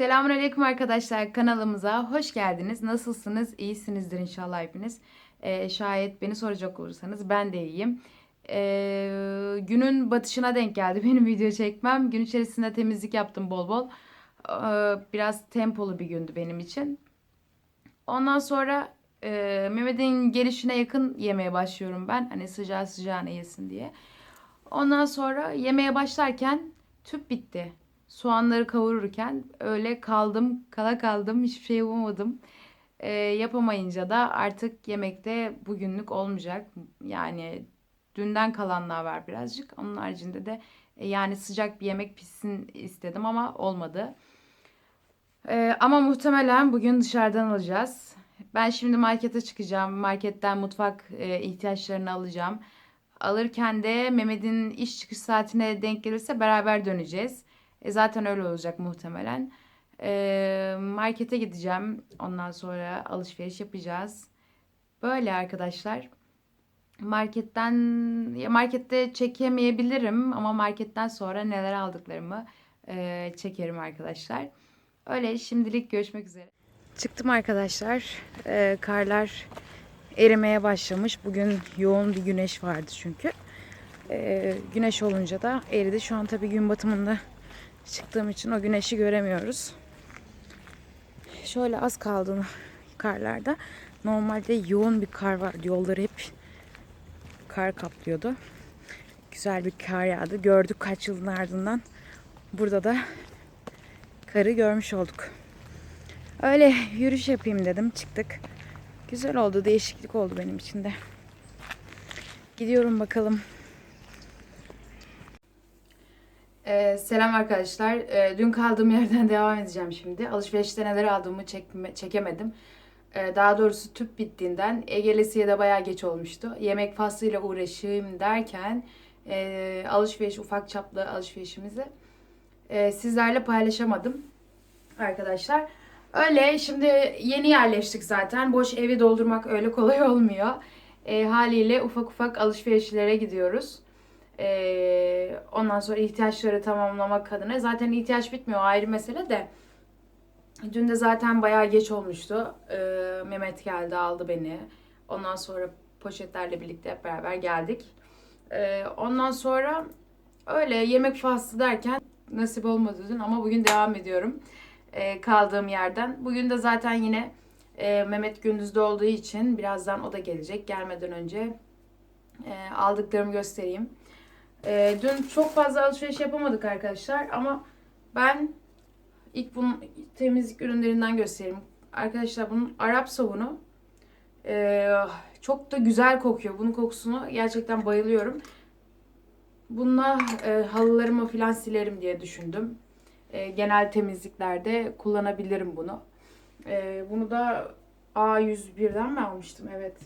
Selamünaleyküm arkadaşlar kanalımıza hoş geldiniz. Nasılsınız? İyisinizdir inşallah hepiniz. Ee, şayet beni soracak olursanız ben de iyiyim. Ee, günün batışına denk geldi benim video çekmem. Gün içerisinde temizlik yaptım bol bol. Ee, biraz tempolu bir gündü benim için. Ondan sonra e, Mehmet'in gelişine yakın yemeye başlıyorum ben. Hani sıcağı sıcağına yesin diye. Ondan sonra yemeğe başlarken tüp bitti. Soğanları kavururken öyle kaldım, kala kaldım, hiçbir şey yapamadım. Ee, yapamayınca da artık yemekte bugünlük olmayacak. Yani dünden kalanlar var birazcık. Onun haricinde de e, yani sıcak bir yemek pişsin istedim ama olmadı. Ee, ama muhtemelen bugün dışarıdan alacağız. Ben şimdi markete çıkacağım. Marketten mutfak e, ihtiyaçlarını alacağım. Alırken de Mehmet'in iş çıkış saatine denk gelirse beraber döneceğiz. E, zaten öyle olacak muhtemelen. E, markete gideceğim. Ondan sonra alışveriş yapacağız. Böyle arkadaşlar. Marketten markette çekemeyebilirim ama marketten sonra neler aldıklarımı e, çekerim arkadaşlar. Öyle şimdilik görüşmek üzere. Çıktım arkadaşlar. E, karlar erimeye başlamış. Bugün yoğun bir güneş vardı çünkü. E, güneş olunca da eridi. Şu an tabii gün batımında çıktığım için o güneşi göremiyoruz. Şöyle az kaldı karlarda. Normalde yoğun bir kar vardı. Yolları hep kar kaplıyordu. Güzel bir kar yağdı. Gördük kaç yılın ardından. Burada da karı görmüş olduk. Öyle yürüyüş yapayım dedim. Çıktık. Güzel oldu. Değişiklik oldu benim için de. Gidiyorum bakalım. Ee, selam arkadaşlar. Ee, dün kaldığım yerden devam edeceğim şimdi. Alışverişte neler aldığımı çekme, çekemedim. Ee, daha doğrusu tüp bittiğinden Ege'lesiye de bayağı geç olmuştu. Yemek faslıyla uğraşayım derken e, alışveriş, ufak çaplı alışverişimizi e, sizlerle paylaşamadım arkadaşlar. Öyle şimdi yeni yerleştik zaten. Boş evi doldurmak öyle kolay olmuyor. E, haliyle ufak ufak alışverişlere gidiyoruz. Ee, ondan sonra ihtiyaçları tamamlamak adına. Zaten ihtiyaç bitmiyor ayrı mesele de. Dün de zaten bayağı geç olmuştu. Ee, Mehmet geldi aldı beni. Ondan sonra poşetlerle birlikte hep beraber geldik. Ee, ondan sonra öyle yemek faslı derken nasip olmadı dün ama bugün devam ediyorum. Ee, kaldığım yerden. Bugün de zaten yine e, Mehmet gündüzde olduğu için birazdan o da gelecek. Gelmeden önce e, aldıklarımı göstereyim. E, dün çok fazla alışveriş yapamadık arkadaşlar ama ben ilk bunun temizlik ürünlerinden göstereyim. Arkadaşlar bunun Arap sabunu e, çok da güzel kokuyor. Bunun kokusunu gerçekten bayılıyorum. Bununla e, halılarımı falan silerim diye düşündüm. E, genel temizliklerde kullanabilirim bunu. E, bunu da A101'den mi almıştım? Evet.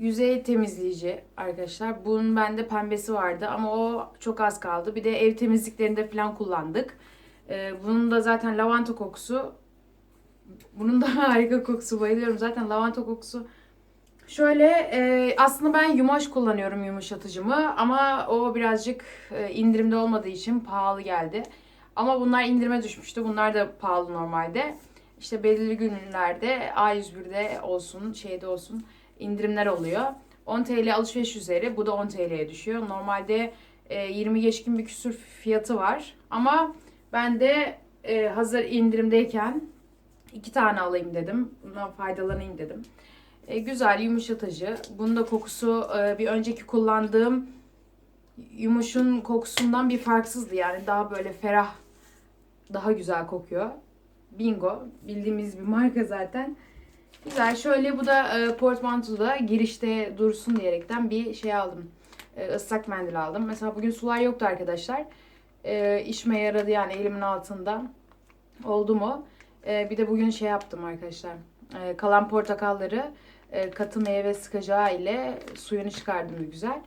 Yüzey temizleyici arkadaşlar. Bunun bende pembesi vardı ama o çok az kaldı. Bir de ev temizliklerinde falan kullandık. Ee, bunun da zaten lavanta kokusu. Bunun da harika kokusu. Bayılıyorum. Zaten lavanta kokusu. Şöyle e, aslında ben yumaş kullanıyorum yumuşatıcımı ama o birazcık e, indirimde olmadığı için pahalı geldi. Ama bunlar indirime düşmüştü. Bunlar da pahalı normalde. İşte belirli günlerde A101'de olsun, şeyde olsun indirimler oluyor. 10 TL alışveriş üzeri. Bu da 10 TL'ye düşüyor. Normalde e, 20 geçkin bir küsür fiyatı var. Ama ben de e, hazır indirimdeyken iki tane alayım dedim. Bundan faydalanayım dedim. E, güzel yumuşatıcı. Bunun da kokusu e, bir önceki kullandığım yumuşun kokusundan bir farksızdı. Yani daha böyle ferah, daha güzel kokuyor. Bingo. Bildiğimiz bir marka zaten. Güzel. Şöyle bu da e, portmantoda girişte dursun diyerekten bir şey aldım. E, ıslak mendil aldım. Mesela bugün sular yoktu arkadaşlar. E, işime yaradı yani elimin altında. Oldu mu? E, bir de bugün şey yaptım arkadaşlar. E, kalan portakalları e, katı meyve sıkacağı ile suyunu çıkardım güzel.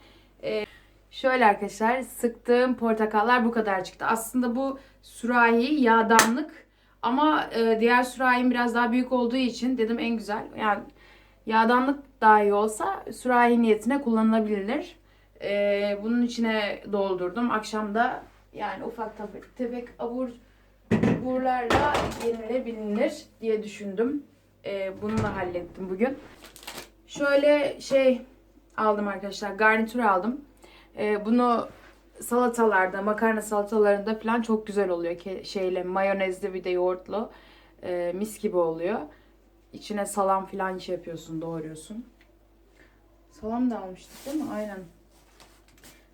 E, şöyle arkadaşlar sıktığım portakallar bu kadar çıktı. Aslında bu sürahi yağdanlık ama e, diğer sürahim biraz daha büyük olduğu için dedim en güzel. Yani yağdanlık dahi olsa sürahi niyetine kullanılabilir. E, bunun içine doldurdum. Akşam da yani ufak tefek, tefek abur bulgurlarla yenilebilir diye düşündüm. Ee, bunu da hallettim bugün. Şöyle şey aldım arkadaşlar. Garnitür aldım. Ee, bunu salatalarda, makarna salatalarında falan çok güzel oluyor. Ke- şeyle mayonezli bir de yoğurtlu. Ee, mis gibi oluyor. İçine salam falan şey yapıyorsun, doğruyorsun. Salam da almıştık değil mi? Aynen.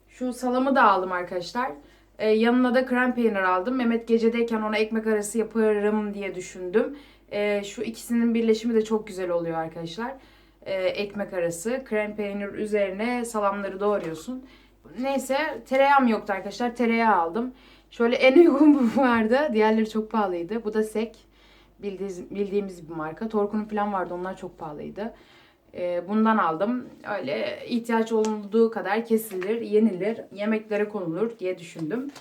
Şu salamı da aldım arkadaşlar. Ee, yanına da krem peynir aldım. Mehmet gecedeyken ona ekmek arası yaparım diye düşündüm. Ee, şu ikisinin birleşimi de çok güzel oluyor arkadaşlar. Ee, ekmek arası. Krem peynir üzerine salamları doğruyorsun. Neyse tereyağım yoktu arkadaşlar. Tereyağı aldım. Şöyle en uygun bu vardı. Diğerleri çok pahalıydı. Bu da Sek. Bildiğimiz, bildiğimiz bir marka. Torku'nun falan vardı. Onlar çok pahalıydı. Ee, bundan aldım. Öyle ihtiyaç olduğu kadar kesilir, yenilir, yemeklere konulur diye düşündüm.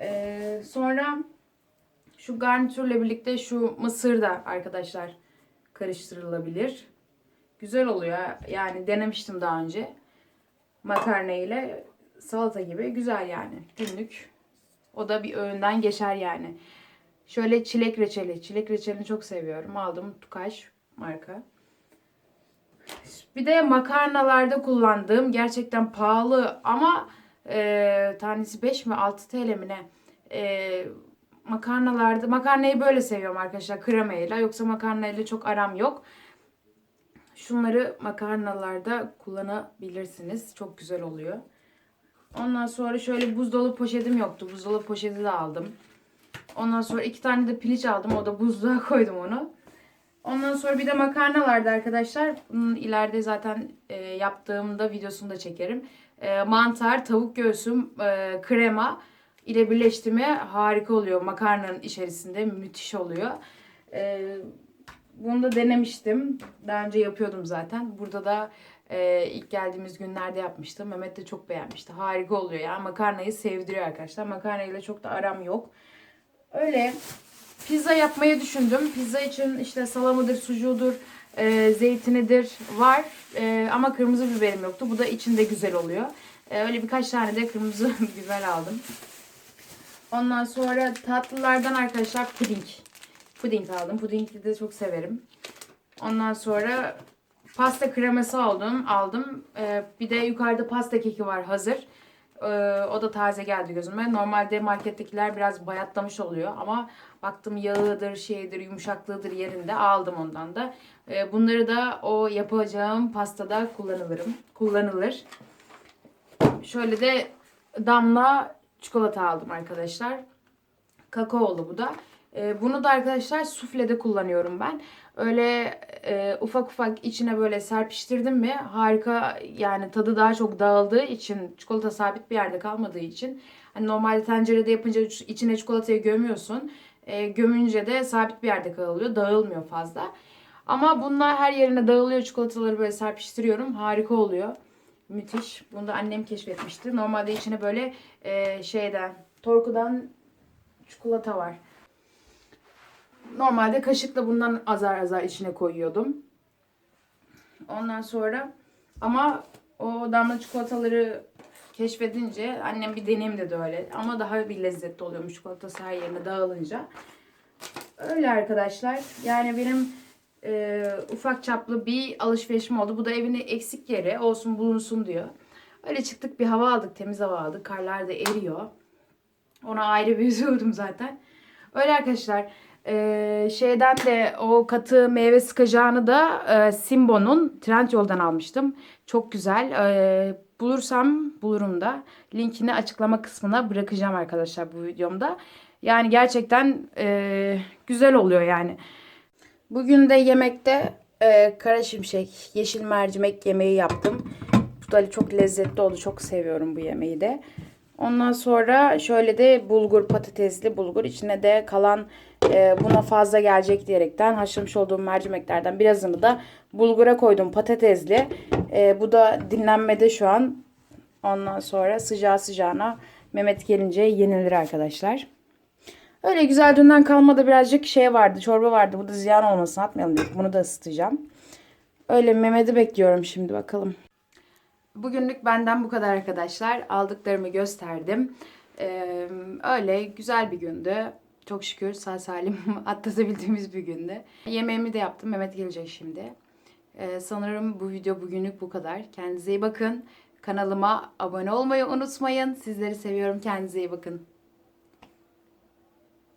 Ee, sonra şu garnitürle birlikte şu mısır da arkadaşlar karıştırılabilir. Güzel oluyor. Yani denemiştim daha önce. Makarna ile salata gibi güzel yani. Günlük. O da bir öğünden geçer yani. Şöyle çilek reçeli. Çilek reçelini çok seviyorum. Aldım Tukaş marka. Bir de makarnalarda kullandığım gerçekten pahalı ama e, tanesi 5 mi 6 TL mi ne? E, makarnalarda makarnayı böyle seviyorum arkadaşlar kremayla yoksa makarnayla çok aram yok. Şunları makarnalarda kullanabilirsiniz. Çok güzel oluyor. Ondan sonra şöyle buzdolabı poşetim yoktu. Buzdolabı poşeti de aldım. Ondan sonra iki tane de piliç aldım. O da buzluğa koydum onu. Ondan sonra bir de makarna vardı arkadaşlar. Bunun ileride zaten e, yaptığımda videosunu da çekerim. E, mantar, tavuk göğsüm, e, krema ile birleştirme harika oluyor. Makarnanın içerisinde müthiş oluyor. E, bunu da denemiştim. Daha önce yapıyordum zaten. Burada da e, ilk geldiğimiz günlerde yapmıştım. Mehmet de çok beğenmişti. Harika oluyor ya. Makarnayı sevdiriyor arkadaşlar. Makarnayla çok da aram yok. Öyle pizza yapmayı düşündüm. Pizza için işte salamıdır, sucuğudur, e, zeytinidir var. E, ama kırmızı biberim yoktu. Bu da içinde güzel oluyor. E, öyle birkaç tane de kırmızı biber aldım. Ondan sonra tatlılardan arkadaşlar puding. Puding aldım. Pudingi de çok severim. Ondan sonra pasta kreması aldım. aldım. E, bir de yukarıda pasta keki var hazır. Ee, o da taze geldi gözüme. Normalde markettekiler biraz bayatlamış oluyor ama baktım yağıdır, şeydir, yumuşaklığıdır yerinde aldım ondan da. Ee, bunları da o yapacağım pastada kullanılırım. Kullanılır. Şöyle de damla çikolata aldım arkadaşlar. Kakaolu bu da. Ee, bunu da arkadaşlar suflede kullanıyorum ben. Öyle e, ufak ufak içine böyle serpiştirdim mi harika yani tadı daha çok dağıldığı için çikolata sabit bir yerde kalmadığı için hani normalde tencerede yapınca içine çikolatayı gömüyorsun. E, gömünce de sabit bir yerde kalıyor. Dağılmıyor fazla. Ama bunlar her yerine dağılıyor. Çikolataları böyle serpiştiriyorum. Harika oluyor. Müthiş. Bunu da annem keşfetmişti. Normalde içine böyle e, şeyden, Torku'dan çikolata var. Normalde kaşıkla bundan azar azar içine koyuyordum. Ondan sonra ama o damla çikolataları keşfedince annem bir deneyim dedi öyle. Ama daha bir lezzetli oluyormuş çikolatası her yerine dağılınca. Öyle arkadaşlar. Yani benim e, ufak çaplı bir alışverişim oldu. Bu da evini eksik yere olsun bulunsun diyor. Öyle çıktık bir hava aldık. Temiz hava aldık. Karlar da eriyor. Ona ayrı bir üzüldüm zaten. Öyle arkadaşlar. Ee, şeyden de o katı meyve sıkacağını da e, Simbo'nun Trendyol'dan almıştım. Çok güzel. Ee, bulursam bulurum da. Linkini açıklama kısmına bırakacağım arkadaşlar bu videomda. Yani gerçekten e, güzel oluyor yani. Bugün de yemekte e, kara şimşek, yeşil mercimek yemeği yaptım. Bu da çok lezzetli oldu. Çok seviyorum bu yemeği de. Ondan sonra şöyle de bulgur patatesli bulgur içine de kalan e, buna fazla gelecek diyerekten haşlamış olduğum mercimeklerden birazını da bulgura koydum patatesli. E, bu da dinlenmede şu an. Ondan sonra sıcağı sıcağına Mehmet gelince yenilir arkadaşlar. Öyle güzel dünden kalma da birazcık şey vardı çorba vardı. Bu da ziyan olmasın atmayalım dedik. Bunu da ısıtacağım. Öyle Mehmet'i bekliyorum şimdi bakalım. Bugünlük benden bu kadar arkadaşlar. Aldıklarımı gösterdim. Ee, öyle güzel bir gündü. Çok şükür sağ salim atlatabildiğimiz bir günde. Yemeğimi de yaptım. Mehmet gelecek şimdi. Ee, sanırım bu video bugünlük bu kadar. Kendinize iyi bakın. Kanalıma abone olmayı unutmayın. Sizleri seviyorum. Kendinize iyi bakın.